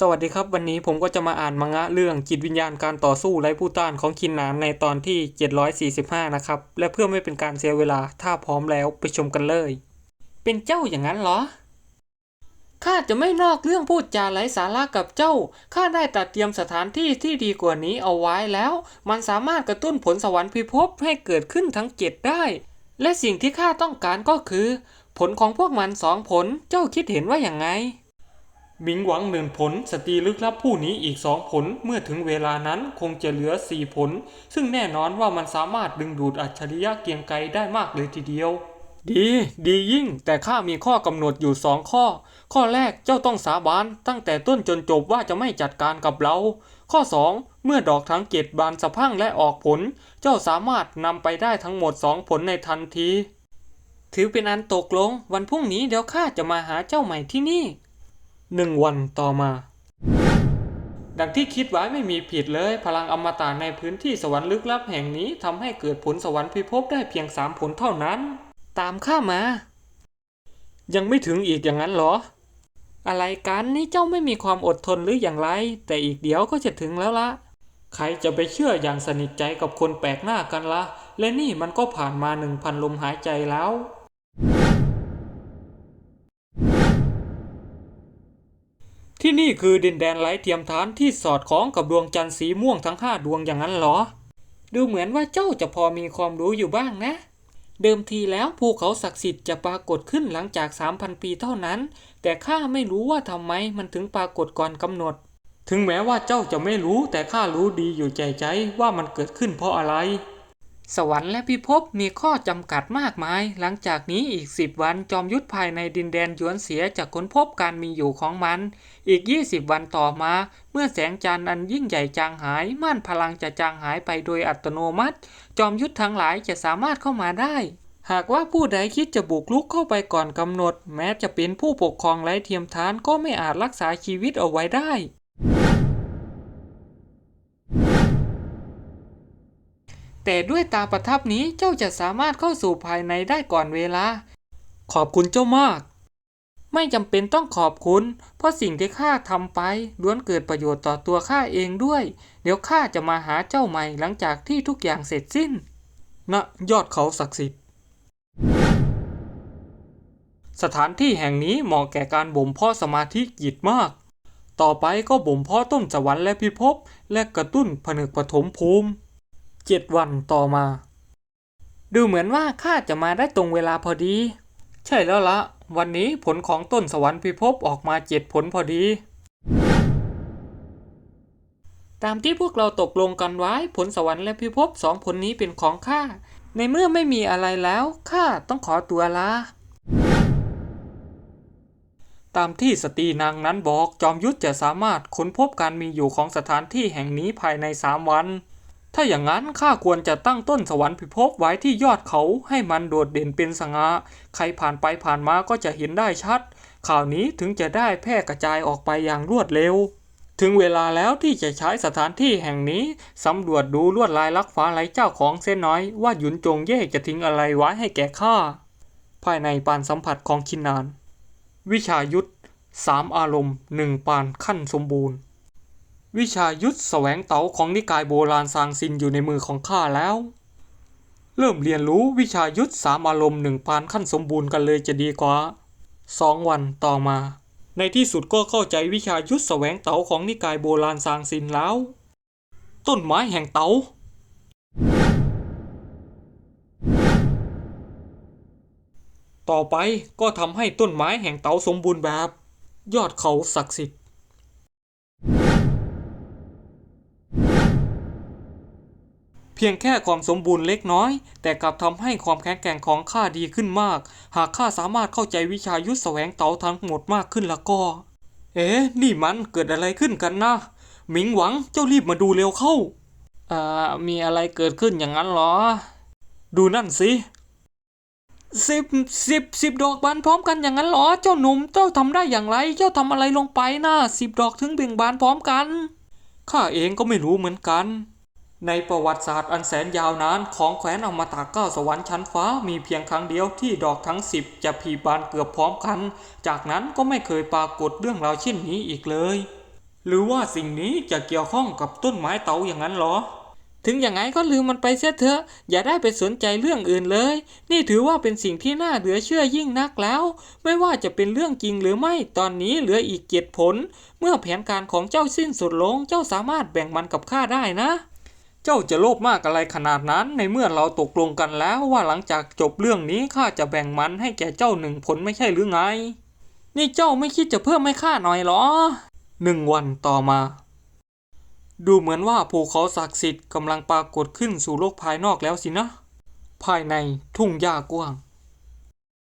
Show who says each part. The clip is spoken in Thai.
Speaker 1: สวัสดีครับวันนี้ผมก็จะมาอ่านมังงะเรื่องจิตวิญญาณการต่อสู้ไร้ผู้ต้านของคินนานในตอนที่ 745 นะครับ และเพื่อไม่เป็นการเสียเวลาถ้าพร้อมแล้วไปชมกันเลย เป็นเจ้าอย่างนั้นเหรอข้าจะไม่นอกเรื่องพูดจาไร้สาระกับเจ้าข้าได้ตัดเตรียมสถานที่ที่ดีกว่านี้เอาไว้แล้ว มันสามารถกระตุ้นผลสวรรค์พิภพให้เกิดขึ้นทั้งเจ็ดได้ และสิ่งที่ข้าต้องการก็คือ ผลของพวกมันสองผลเจ้าคิดเห็นว่าอย่างไง มิงหวังหนึ่งผลสตรีลึกลับผู้นี้อีกสองผลเมื่อถึงเวลานั้นคงจะเหลือสี่ผล ซึ่งแน่นอนว่ามันสามารถดึงดูดอัจฉริยะเกรียงไกรได้มากเลยทีเดียว ดี ดียิ่ง แต่ข้ามีข้อกำหนดอยู่สองข้อ ข้อแรกเจ้าต้องสาบานตั้งแต่ต้นจนจบว่าจะไม่จัดการกับเรา ข้อ 2 เมื่อดอกทั้งเกตบานสะพรั่งและออกผล เจ้าสามารถนำไปได้ทั้งหมดสองผลในทันที ถือเป็นอันตกลง วันพรุ่งนี้เดี๋ยวข้าจะมาหาเจ้าใหม่ที่นี่ หนึ่งวันต่อมา ดังที่คิดไว้ไม่มีผิดเลยพลังอมตะในพื้นที่สวรรค์ลึกลับแห่งนี้ทำให้เกิดผลสวรรค์พิภพได้เพียงสามผลเท่านั้น ตามข้ามา ยังไม่ถึงอีกอย่างนั้นเหรอ อะไรกันนี่เจ้าไม่มีความอดทนหรืออย่างไร แต่อีกเดี๋ยวก็จะถึงแล้วละใครจะไปเชื่ออย่างสนิทใจกับคนแปลกหน้ากันละ และนี่มันก็ผ่านมาหนึ่งพันลมหายใจแล้ว นี่คือดินแดนไร้เทียมทานที่สอดคล้องกับดวงจันทร์สีม่วงทั้งห้าดวงอย่างนั้นเหรอ ดูเหมือนว่าเจ้าจะพอมีความรู้อยู่บ้างนะ เดิมทีแล้วภูเขาศักดิ์สิทธิ์จะปรากฏขึ้นหลังจาก 3,000 ปีเท่านั้น แต่ข้าไม่รู้ว่าทำไมมันถึงปรากฏก่อนกำหนด ถึงแม้ว่าเจ้าจะไม่รู้แต่ข้ารู้ดีอยู่ใจใจว่ามันเกิดขึ้นเพราะอะไร สวรรค์และพิภพมีข้อจำกัดมากมาย หลังจากนี้อีก 10 วันจอมยุทธภายในดินแดนยวนเสียจะค้นพบการมีอยู่ของมัน อีก 20 วันต่อมา เมื่อแสงจันทร์อันยิ่งใหญ่จางหาย ม่านพลังจะจางหายไปโดยอัตโนมัติ จอมยุทธทั้งหลายจะสามารถเข้ามาได้ หากว่าผู้ใดคิดจะบุกรุกเข้าไปก่อนกำหนด แม้จะเป็นผู้ปกครองไร้เทียมทานก็ไม่อาจรักษาชีวิตเอาไว้ได้ แต่ด้วยตาประทับนี้เจ้าจะสามารถเข้าสู่ภายในได้ก่อนเวลา ขอบคุณเจ้ามาก ไม่จำเป็นต้องขอบคุณ เพราะสิ่งที่ข้าทำไปล้วนเกิดประโยชน์ต่อตัวข้าเองด้วย เดี๋ยวข้าจะมาหาเจ้าใหม่หลังจากที่ทุกอย่างเสร็จสิ้นณยอดเขาศักดิ์สิทธิ์สถานที่แห่งนี้เหมาะแก่การบ่มเพาะสมาธิจิตมาก ต่อไปก็บ่มเพาะต้นสวรรค์และพิภพและกระตุ้นผนึกปฐมภูมิ เจ็ดวันต่อมา ดูเหมือนว่าข้าจะมาได้ตรงเวลาพอดี ใช่แล้วละ วันนี้ผลของต้นสวรรค์พิภพออกมาเจ็ดผลพอดี ตามที่พวกเราตกลงกันไว้ผลสวรรค์และพิภพสองผลนี้เป็นของข้า ในเมื่อไม่มีอะไรแล้วข้าต้องขอตัวลาตามที่สตรีนางนั้นบอกจอมยุทธจะสามารถค้นพบการมีอยู่ของสถานที่แห่งนี้ภายในสามวัน ถ้าอย่างนั้นข้าควรจะตั้งต้นสวรรค์พิภพไว้ที่ยอดเขาให้มันโดดเด่นเป็นสง่าใครผ่านไปผ่านมาก็จะเห็นได้ชัด ข่าวนี้ถึงจะได้แพร่กระจายออกไปอย่างรวดเร็ว ถึงเวลาแล้วที่จะใช้สถานที่แห่งนี้สำรวจดูลวดลายลักฟ้าไหลเจ้าของเส้นน้อยว่าหยุนจงเย่จะทิ้งอะไรไว้ให้แก่ข้าภายในปานสัมผัสของคินนาน วิชายุทธสามอารมณ์หนึ่งปานขั้นสมบูรณ์ วิชายุทธแสวงเต๋าของนิกายโบราณซางซินอยู่ในมือของข้าแล้ว เริ่มเรียนรู้วิชายุทธสามอารมณ์หนึ่งปานขั้นสมบูรณ์กันเลยจะดีกว่าสองวันต่อมา ในที่สุดก็เข้าใจวิชายุทธแสวงเต๋าของนิกายโบราณซางซินแล้ว ต้นไม้แห่งเต๋าต่อไปก็ทำให้ต้นไม้แห่งเต๋าสมบูรณ์แบบ ยอดเขาศักดิ์สิทธิ์ เพียงแค่ความสมบูรณ์เล็กน้อย แต่กลับทำให้ความแข็งแกร่งของข้าดีขึ้นมาก หากข้าสามารถเข้าใจวิชายุทธแสวงเต๋าทั้งหมดมากขึ้นแล้วก็ เอ๊ะนี่มันเกิดอะไรขึ้นกันนะหมิงหวังเจ้ารีบมาดูเร็วเข้าอ่ามีอะไรเกิดขึ้นอย่างนั้นเหรอ ดูนั่นสิสิบสิบสิบดอกบานพร้อมกันอย่างนั้นเหรอ เจ้าหนุ่มเจ้าทำได้อย่างไร เจ้าทำอะไรลงไปนะสิบดอกถึงเบ่งบานพร้อมกันข้าเองก็ไม่รู้เหมือนกัน ในประวัติศาสตร์อันแสนยาวนานของแคว้นอมตะก้าสวรรค์ชั้นฟ้ามีเพียงครั้งเดียวที่ดอกทั้งสิบจะผลิบานเกือบพร้อมกัน จากนั้นก็ไม่เคยปรากฏเรื่องราวเช่นนี้อีกเลย หรือว่าสิ่งนี้จะเกี่ยวข้องกับต้นไม้เตาอย่างนั้นหรอ ถึงอย่างไงก็ลืมมันไปเสียเถอะ อย่าได้ไปสนใจเรื่องอื่นเลย นี่ถือว่าเป็นสิ่งที่น่าเหลือเชื่อยิ่งนักแล้ว ไม่ว่าจะเป็นเรื่องจริงหรือไม่ตอนนี้เหลืออีกเจ็ดผล เมื่อแผนการของเจ้าสิ้นสุดลงเจ้าสามารถแบ่งมันกับข้าได้นะ เจ้าจะโลภมากอะไรขนาดนั้น ในเมื่อเราตกลงกันแล้วว่าหลังจากจบเรื่องนี้ข้าจะแบ่งมันให้แก่เจ้าหนึ่งผลไม่ใช่หรือไง นี่เจ้าไม่คิดจะเพิ่มให้ข้าหน่อยเหรอหนึ่งวันต่อมา ดูเหมือนว่าภูเขาศักดิ์สิทธิ์กำลังปรากฏขึ้นสู่โลกภายนอกแล้วสินะ ภายในทุ่งหญ้ากว้าง